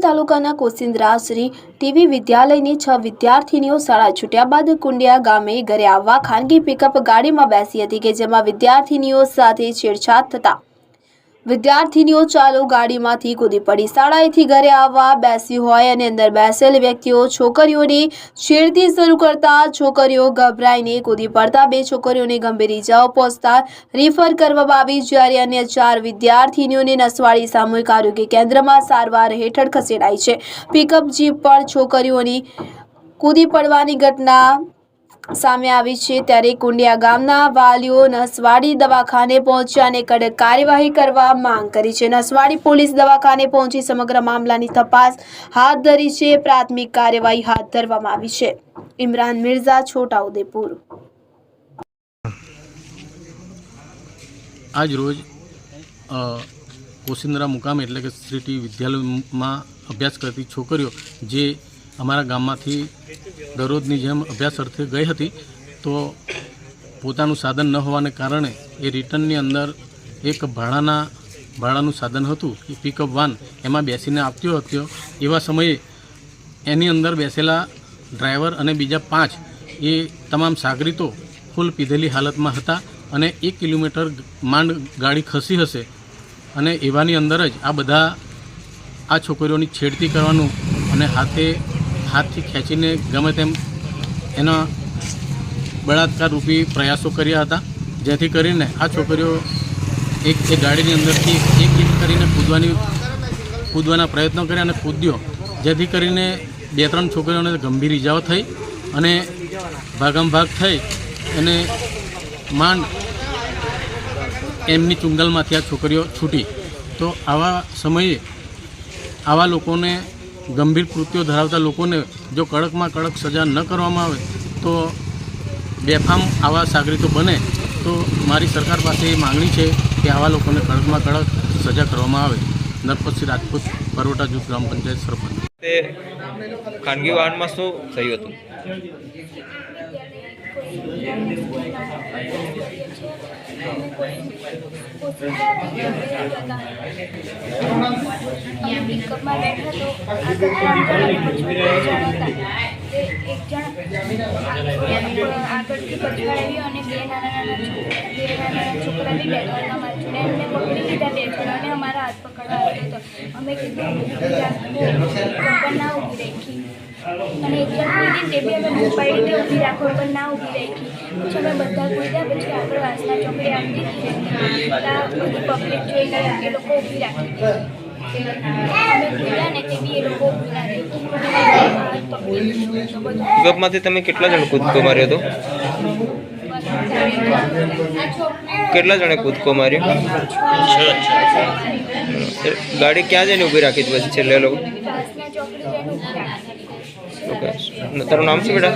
તાલુકાના કોસિંદ્રા શ્રી ટીવી વિદ્યાલયની છ વિદ્યાર્થીનીઓ શાળા છૂટ્યા બાદ કુંડિયા ગામે ઘરે આવવા ખાનગી પિકઅપ ગાડીમાં બેસી હતી કે જેમાં વિદ્યાર્થીનીઓ સાથે છેડછાડ થતા વિદ્યાર્થીનીઓ ચાલુ ગાડીમાંથી કૂદી પડી. શાળાએથી ઘરે આવવા બેસી હોય અને અંદર બેસેલ વ્યક્તિઓ છોકરીઓની છેડતી શરૂ કરતા છોકરીઓ ગભરાઈને કૂદી પડતા. બે છોકરીઓને ગંભીર ઇજાઓ પહોંચતા રિફર કરવામાં આવી જ્યારે અન્ય ચાર વિદ્યાર્થીનીઓને નસવાડી સામૂહિક આરોગ્ય કેન્દ્રમાં સારવાર હેઠળ ખસેડાઈ છે. પિકઅપ જીપ પર છોકરીઓની કૂદી પડવાની ઘટના સામે આવી છે ત્યારે કુંડિયા ગામના વાલીઓ નસવાડી દવાખાને પહોંચ્યા અને કડક કાર્યવાહી કરવા માંગ કરી છે. નસવાડી પોલીસ દવાખાને પહોંચી સમગ્ર મામલાની તપાસ હાથ ધરી છે. પ્રાથમિક કાર્યવાહી હાથ ધરવામાં આવી છે. ઇમરાન મિર્ઝા, છોટાઉદેપુર. આજ રોજ કોસિંદરા મુકામ એટલે કે શ્રી વિદ્યાલયમાં અભ્યાસ કરતી છોકરીઓ જે અમારા ગામમાંથી દરરોજની જેમ અભ્યાસ અર્થે ગઈ હતી, તો પોતાનું સાધન ન હોવાને કારણે એ રિટર્નની અંદર એક ભાડાના, ભાડાનું સાધન હતું, એ પિકઅપ વાન એમાં બેસીને આપતો હતો એવા સમયે એની અંદર બેસેલા ડ્રાઈવર અને બીજા પાંચ એ તમામ સાગરીતો ફૂલ પીધેલી હાલતમાં હતા અને એક કિલોમીટર માંડ ગાડી ખસી હશે અને એવાની અંદર જ આ બધા આ છોકરીઓની છેડતી કરવાનું અને હાથે હાથથી ખેંચીને ગમે તેમ એના બળાત્કાર રૂપી પ્રયાસો કર્યા હતા. જેથી કરીને આ છોકરીઓ એક એ ગાડીની અંદરથી એક એક કરીને કૂદવાની કૂદવાના પ્રયત્નો કર્યા અને કૂદ્યો. જેથી કરીને બે ત્રણ છોકરીઓને ગંભીર ઇજાઓ થઈ અને ભાગમભાગ થઈ અને માંડ એમની ચુંગલમાંથી આ છોકરીઓ છૂટી. તો આવા સમયે આવા લોકોને ગંભીર કૃત્યો ધરાવતા લોકોને જો કડકમાં કડક સજા ન કરવામાં આવે તો બેફામ આવા સાગરીતો બને, તો મારી સરકાર પાસે એ માગણી છે કે આવા લોકોને કડકમાં કડક સજા કરવામાં આવે. નરપતસિંહ રાજપૂત, પરોટા જૂથ ગ્રામ પંચાયત સરપંચ. ખાનગી વાહનમાં શું થયું હતું? પિકઅપમાં બેઠો તો એક જણ આગળથી પછાડ્યો અને બે નાના નાના બે નાના નાના છોકરા બી બેઠા અમારા જોડે એમને પકડી લીધા બે અમારા હાથ પકડવા આવ્યો હતો. અમે કીધું ના રાખી અને એક જણ પાડી ઊભી રાખો પણ ના ઊભી રાખી. પછી અમે બધા કૂદ્યા પછી આગળ વાસના ચોકડી ત્યાં બધી પબ્લિક જોઈને એ લોકો ઊભી રાખી અમે કૂદ્યા ને તે બી એ લોકો ઊભી રાખી તમે કેટલા જણ કૂદકો માર્યો હતો કેટલા જણે કૂદકો માર્યો? ગાડી ક્યાં જઈને ઊભી રાખી પછી છેલ્લે લોકો? તારું નામ શું બેટા?